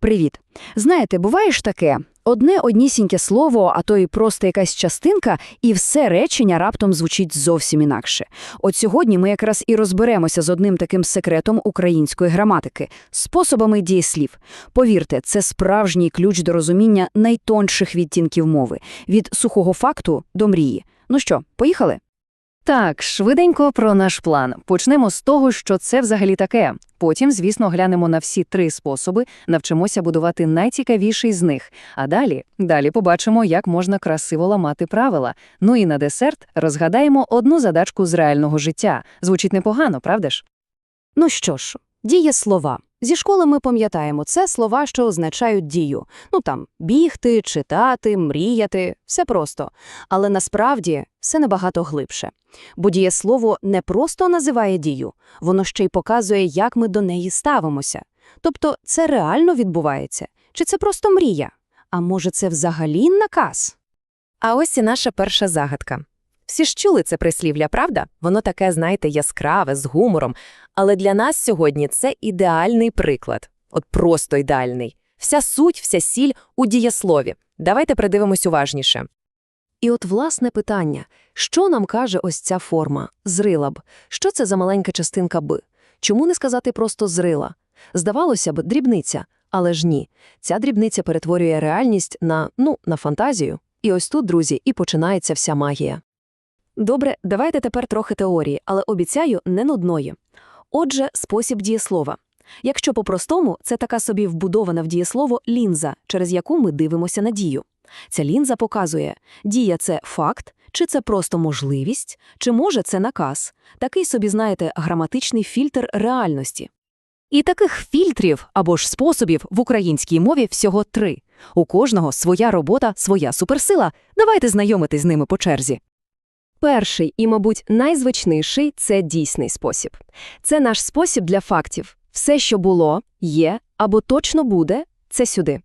Привіт. Знаєте, буває ж таке, одне однісіньке слово, а то і просто якась частинка, і все речення раптом звучить зовсім інакше. От сьогодні ми якраз і розберемося з одним таким секретом української граматики – способами дієслів. Повірте, це справжній ключ до розуміння найтонших відтінків мови – від сухого факту до мрії. Ну що, поїхали? Так, швиденько про наш план. Почнемо з того, що це взагалі таке. Потім, звісно, глянемо на всі три способи, навчимося будувати найцікавіший з них. А далі, далі побачимо, як можна красиво ламати правила. Ну і на десерт розгадаємо одну задачку з реального життя. Звучить непогано, правда ж? Ну що ж, дієслова. Зі школи ми пам'ятаємо, це слова, що означають дію. Ну там, бігти, читати, мріяти – все просто. Але насправді все набагато глибше. Бо дієслово не просто називає дію, воно ще й показує, як ми до неї ставимося. Тобто це реально відбувається? Чи це просто мрія? А може це взагалі наказ? А ось і наша перша загадка. Всі ж чули це прислів'я, правда? Воно таке, знаєте, яскраве, з гумором. Але для нас сьогодні це ідеальний приклад. От просто ідеальний. Вся суть, вся сіль у дієслові. Давайте придивимось уважніше. І от власне питання, що нам каже ось ця форма «зрила б»? Що це за маленька частинка «б»? Чому не сказати просто «зрила»? Здавалося б, дрібниця, але ж ні. Ця дрібниця перетворює реальність на, ну, на фантазію. І ось тут, друзі, і починається вся магія. Добре, давайте тепер трохи теорії, але обіцяю, не нудної. Отже, спосіб дієслова. Якщо по-простому, це така собі вбудована в дієслово лінза, через яку ми дивимося на дію. Ця лінза показує, дія – це факт, чи це просто можливість, чи може це наказ. Такий собі, знаєте, граматичний фільтр реальності. І таких фільтрів або ж способів в українській мові всього три. У кожного своя робота, своя суперсила. Давайте знайомитись з ними по черзі. Перший і, мабуть, найзвичніший – це дійсний спосіб. Це наш спосіб для фактів. Все, що було, є або точно буде – це сюди.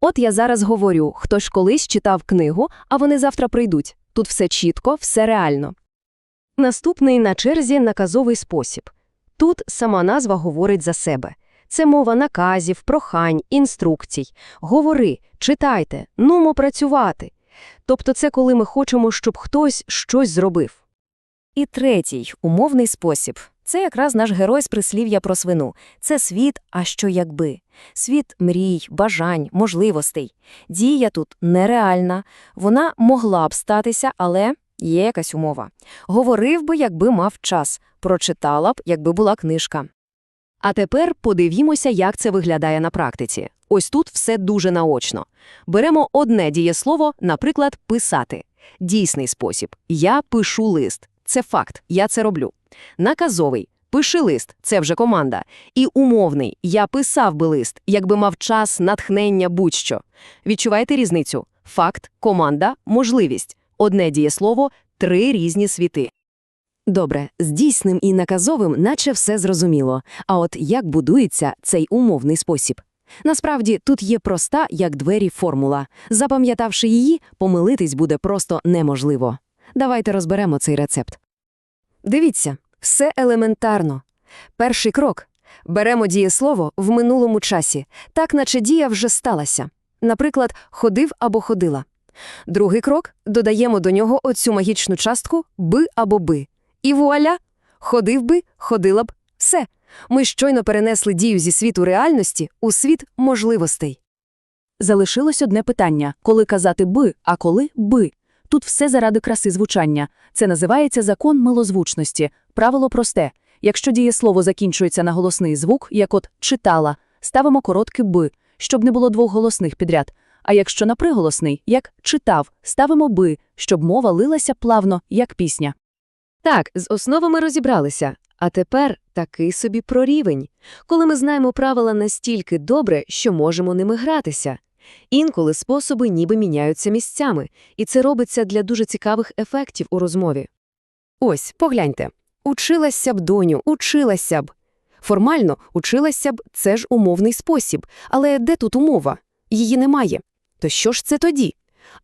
От я зараз говорю, хто ж колись читав книгу, а вони завтра прийдуть. Тут все чітко, все реально. Наступний на черзі наказовий спосіб. Тут сама назва говорить за себе. Це мова наказів, прохань, інструкцій. Говори, читайте, нумо працювати. Тобто це коли ми хочемо, щоб хтось щось зробив. І третій умовний спосіб. Це якраз наш герой з прислів'я про свину. Це світ, а що якби. Світ мрій, бажань, можливостей. Дія тут нереальна. Вона могла б статися, але є якась умова. Говорив би, якби мав час. Прочитала б, якби була книжка. А тепер подивімося, як це виглядає на практиці. Ось тут все дуже наочно. Беремо одне дієслово, наприклад, писати. Дійсний спосіб. Я пишу лист. Це факт, я це роблю. Наказовий. Пиши лист, це вже команда. І умовний. Я писав би лист, якби мав час, натхнення, будь-що. Відчуваєте різницю? Факт, команда, можливість. Одне дієслово, три різні світи. Добре, з дійсним і наказовим наче все зрозуміло. А от як будується цей умовний спосіб? Насправді, тут є проста, як двері, формула. Запам'ятавши її, помилитись буде просто неможливо. Давайте розберемо цей рецепт. Дивіться, все елементарно. Перший крок. Беремо дієслово в минулому часі, так наче дія вже сталася. Наприклад, ходив або ходила. Другий крок – додаємо до нього оцю магічну частку «би» або «би». І вуаля! Ходив би, ходила б. Все. Ми щойно перенесли дію зі світу реальності у світ можливостей. Залишилось одне питання – коли казати «би», а коли «би». Тут все заради краси звучання. Це називається закон милозвучності. Правило просте. Якщо дієслово закінчується на голосний звук, як от «читала», ставимо коротке «би», щоб не було двох голосних підряд. А якщо на приголосний, як «читав», ставимо «би», щоб мова лилася плавно, як пісня. Так, з основами розібралися. А тепер такий собі про рівень, коли ми знаємо правила настільки добре, що можемо ними гратися. Інколи способи ніби міняються місцями, і це робиться для дуже цікавих ефектів у розмові. Ось, погляньте. Училася б, доню, училася б. Формально, училася б – це ж умовний спосіб. Але де тут умова? Її немає. То що ж це тоді?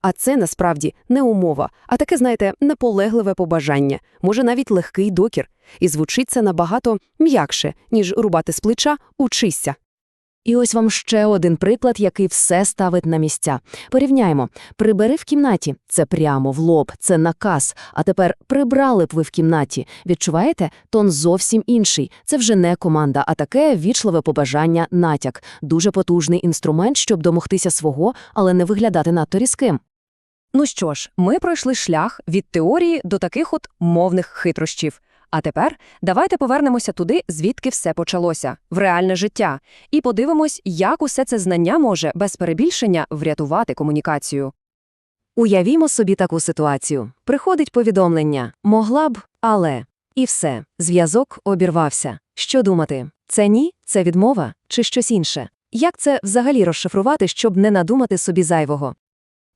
А це насправді не умова, а таке, знаєте, наполегливе побажання, може навіть легкий докір. І звучить це набагато м'якше, ніж рубати з плеча «учися». І ось вам ще один приклад, який все ставить на місця. Порівняємо. Прибери в кімнаті. Це прямо в лоб, це наказ. А тепер прибрали б ви в кімнаті. Відчуваєте? Тон зовсім інший. Це вже не команда, а таке вічливе побажання, натяк. Дуже потужний інструмент, щоб домогтися свого, але не виглядати надто різким. Ну що ж, ми пройшли шлях від теорії до таких от мовних хитрощів. А тепер давайте повернемося туди, звідки все почалося, в реальне життя, і подивимось, як усе це знання може без перебільшення врятувати комунікацію. Уявімо собі таку ситуацію. Приходить повідомлення «могла б, але…» І все, зв'язок обірвався. Що думати? Це ні? Це відмова? Чи щось інше? Як це взагалі розшифрувати, щоб не надумати собі зайвого?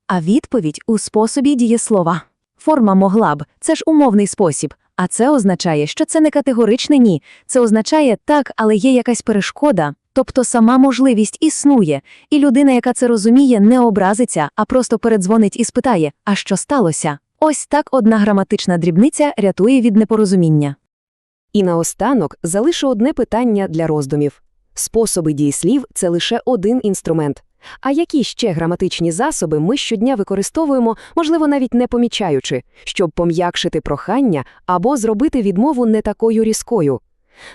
А відповідь у способі дієслова. Форма могла б це ж умовний спосіб, а це означає, що це не категоричне ні. Це означає так, але є якась перешкода. Тобто сама можливість існує, і людина, яка це розуміє, не образиться, а просто передзвонить і спитає, а що сталося? Ось так одна граматична дрібниця рятує від непорозуміння. І наостанок залишу одне питання для роздумів. Способи дієслів – це лише один інструмент. А які ще граматичні засоби ми щодня використовуємо, можливо, навіть не помічаючи, щоб пом'якшити прохання або зробити відмову не такою різкою?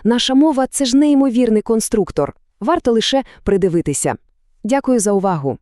Наша мова – це ж неймовірний конструктор. Варто лише придивитися. Дякую за увагу.